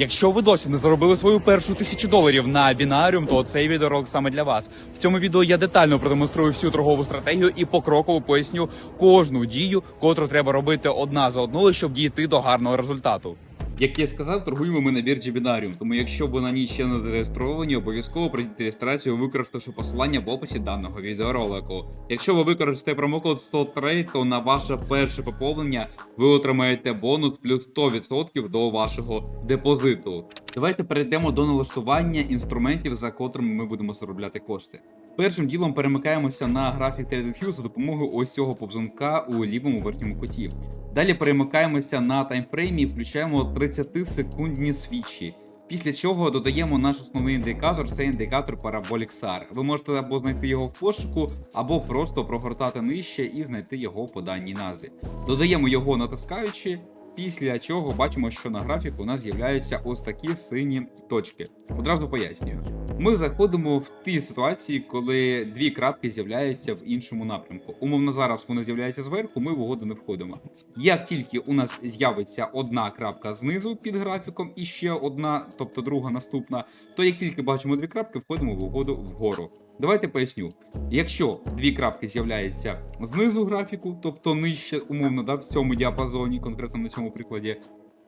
Якщо ви досі не заробили свою першу тисячу доларів на бінаріум, то цей відеоролик саме для вас. В цьому відео я детально продемонструю всю торгову стратегію і покроково поясню кожну дію, котру треба робити одна за одною, щоб дійти до гарного результату. Як я сказав, торгуємо ми на біржі Binarium, тому якщо ви на ній ще не зареєстровані, обов'язково пройдіть реєстрацію, використавши посилання в описі даного відеоролику. Якщо ви використаєте промокод 103, то на ваше перше поповнення ви отримаєте бонус плюс 100% до вашого депозиту. Давайте перейдемо до налаштування інструментів, за котрими ми будемо заробляти кошти. Першим ділом перемикаємося на графік TradingView за допомогою ось цього повзунка у лівому верхньому куті. Далі перемикаємося на таймфреймі і включаємо 30-секундні свічі. Після чого додаємо наш основний індикатор, це індикатор Parabolic SAR. Ви можете або знайти його в пошуку, або просто прогортати нижче і знайти його по даній назві. Додаємо його натискаючи, після чого бачимо, що на графіку у нас з'являються ось такі сині точки. Одразу пояснюю. Ми заходимо в ті ситуації, коли дві крапки з'являються в іншому напрямку. Умовно зараз вони з'являються зверху, ми в угоду не входимо. Як тільки у нас з'явиться одна крапка знизу під графіком і ще одна, тобто друга наступна, то як тільки бачимо дві крапки, входимо в угоду вгору. Давайте поясню. Якщо дві крапки з'являються знизу графіку, тобто нижче, умовно, да, в цьому діапазоні, конкретно на цьому прикладі,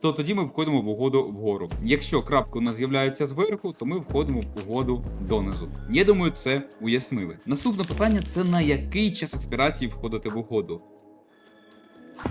то тоді ми входимо в угоду вгору. Якщо крапка у нас з'являється зверху, то ми входимо в угоду донизу. Я думаю, це уяснили. Наступне питання це на який час експірації входити в угоду.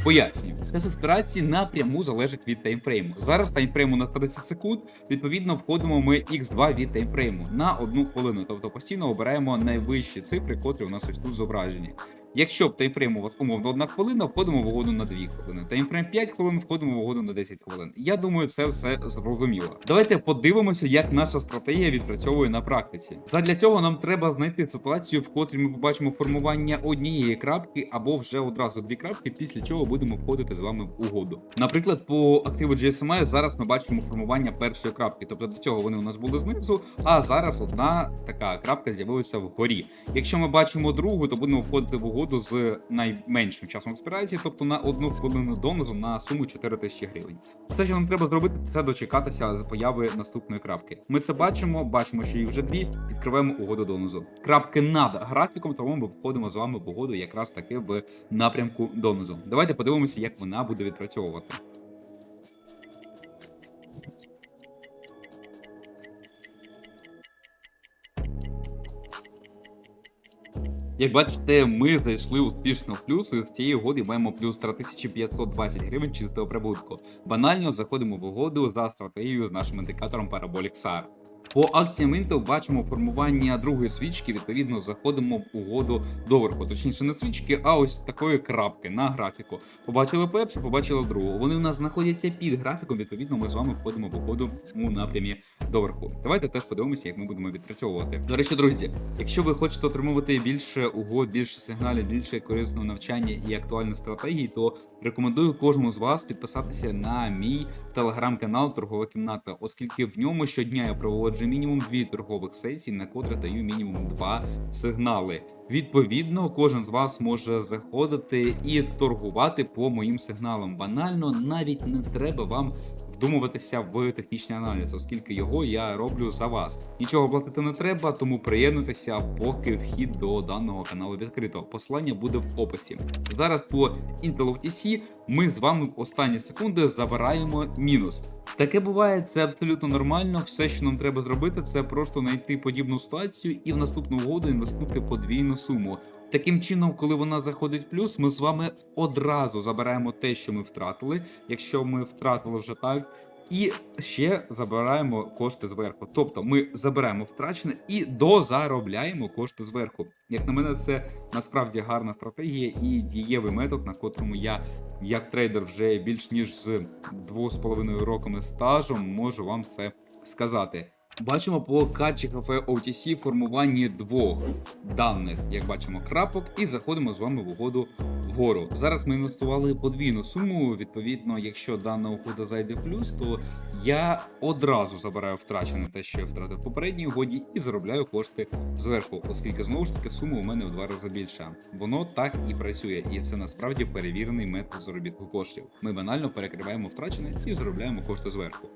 Поясню, час аспірації напряму залежить від таймфрейму. Зараз таймфрейму на 30 секунд. Відповідно, входимо ми x2 від таймфрейму на одну хвилину. Тобто постійно обираємо найвищі цифри, котрі у нас ось тут зображені. Якщо в таймфрейм у вас умовно одна хвилина, входимо в угоду на 2 хвилини. Таймфрейм 5 хвилин, входимо в угоду на 10 хвилин. Я думаю, це все зрозуміло. Давайте подивимося, як наша стратегія відпрацьовує на практиці. Задля цього нам треба знайти ситуацію, в котрій ми побачимо формування однієї крапки або вже одразу дві крапки, після чого будемо входити з вами в угоду. Наприклад, по активу GSMI зараз ми бачимо формування першої крапки, тобто до цього вони у нас були знизу, а зараз одна така крапка з'явилася вгорі. Якщо ми бачимо другу, то будемо входити в угоду з найменшим часом експірації, тобто на одну хвилину донору на суму 4 тисячі гривень. Все, що нам треба зробити, це дочекатися з появи наступної крапки. Ми це бачимо, бачимо, що їх вже дві. Відкриваємо угоду донозу. Крапки над графіком, тому ми входимо з вами в угоду якраз таки в напрямку донозу. Давайте подивимося, як вона буде відпрацьовувати. Як бачите, ми зайшли успішно в плюс, і з цієї угоди маємо плюс 3520 гривень чистого прибутку. Банально заходимо в угоду за стратегією з нашим індикатором Parabolic SAR. По акціям Intel бачимо формування другої свічки, відповідно, заходимо в угоду доверху. Точніше, не свічки, а ось такої крапки на графіку. Побачили першу, побачили другу. Вони у нас знаходяться під графіком, відповідно, ми з вами входимо в угоду у напрямі доверху. Давайте теж подивимося, як ми будемо відпрацьовувати. До речі, друзі, якщо ви хочете отримувати більше угод, більше сигналів, більше корисного навчання і актуальної стратегії, то рекомендую кожному з вас підписатися на мій телеграм-канал Торгова кімната, оскільки в ньому щодня я проводжу мінімум дві торгових сесії, на котрих даю мінімум два сигнали. Відповідно, кожен з вас може заходити і торгувати по моїм сигналам. Банально навіть не треба вам вдумуватися в технічний аналіз, оскільки його я роблю за вас. Нічого платити не треба, тому приєднуйтеся, поки вхід до даного каналу відкрито. Посилання буде в описі. Зараз по Intel OTC ми з вами в останні секунди забираємо мінус. Таке буває, це абсолютно нормально. Все, що нам треба зробити, це просто знайти подібну ситуацію і в наступну угоду інвестувати подвійну суму. Таким чином, коли вона заходить плюс, ми з вами одразу забираємо те, що ми втратили, якщо ми втратили вже так. І ще забираємо кошти зверху. Тобто ми забираємо втрачене і дозаробляємо кошти зверху. Як на мене, це насправді гарна стратегія і дієвий метод, на котрому я, як трейдер, вже більш ніж з 2,5 роками стажем, можу вам це сказати. Бачимо по качі кафе OTC формуванні двох даних, як бачимо, крапок, і заходимо з вами в угоду вгору. Зараз ми інвестували подвійну суму. Відповідно, якщо дана угода зайде в плюс, то я одразу забираю втрачене те, що я втратив в попередній угоді, і заробляю кошти зверху, оскільки знову ж таки сума у мене в два рази більша. Воно так і працює, і це насправді перевірений метод заробітку коштів. Ми банально перекриваємо втрачене і заробляємо кошти зверху.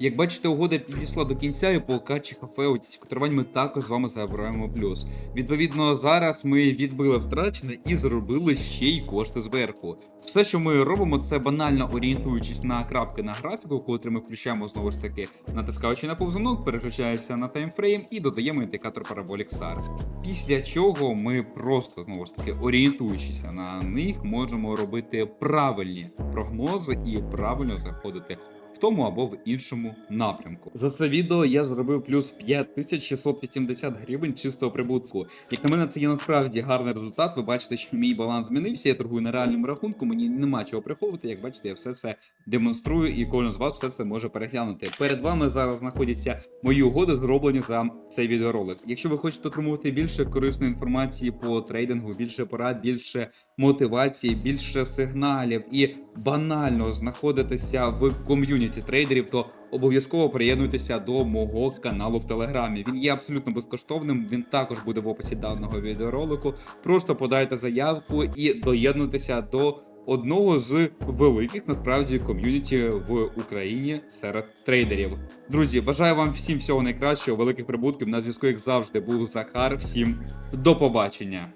Як бачите, угода підійшла до кінця, і по качі кафе у ці котрувань ми також з вами забираємо плюс. Відповідно, зараз ми відбили втрачене і заробили ще й кошти зверху. Все, що ми робимо, це банально орієнтуючись на крапки на графіку, котрі ми включаємо знову ж таки, натискаючи на повзунок, переключаємося на таймфрейм і додаємо індикатор Parabolic SAR. Після чого ми просто знову ж таки орієнтуючись на них, можемо робити правильні прогнози і правильно заходити в тому або в іншому напрямку. За це відео я зробив плюс 5680 гривень чистого прибутку. Як на мене, це є насправді гарний результат. Ви бачите, що мій баланс змінився. Я торгую на реальному рахунку. Мені нема чого приховувати. Як бачите, я все це демонструю, і кожен з вас все це може переглянути. Перед вами зараз знаходяться мої угоди, зроблені за цей відеоролик. Якщо ви хочете отримувати більше корисної інформації по трейдингу, більше порад, більше мотивації, більше сигналів і банально знаходитися в ком'юніті трейдерів, то обов'язково приєднуйтеся до мого каналу в Телеграмі. Він є абсолютно безкоштовним. Він також буде в описі даного відеоролику. Просто подайте заявку і доєднуйтеся до. Одного з великих насправді ком'юніті в Україні серед трейдерів. Друзі, бажаю вам всім всього найкращого, великих прибутків. На зв'язку, як завжди, був Захар. Всім до побачення.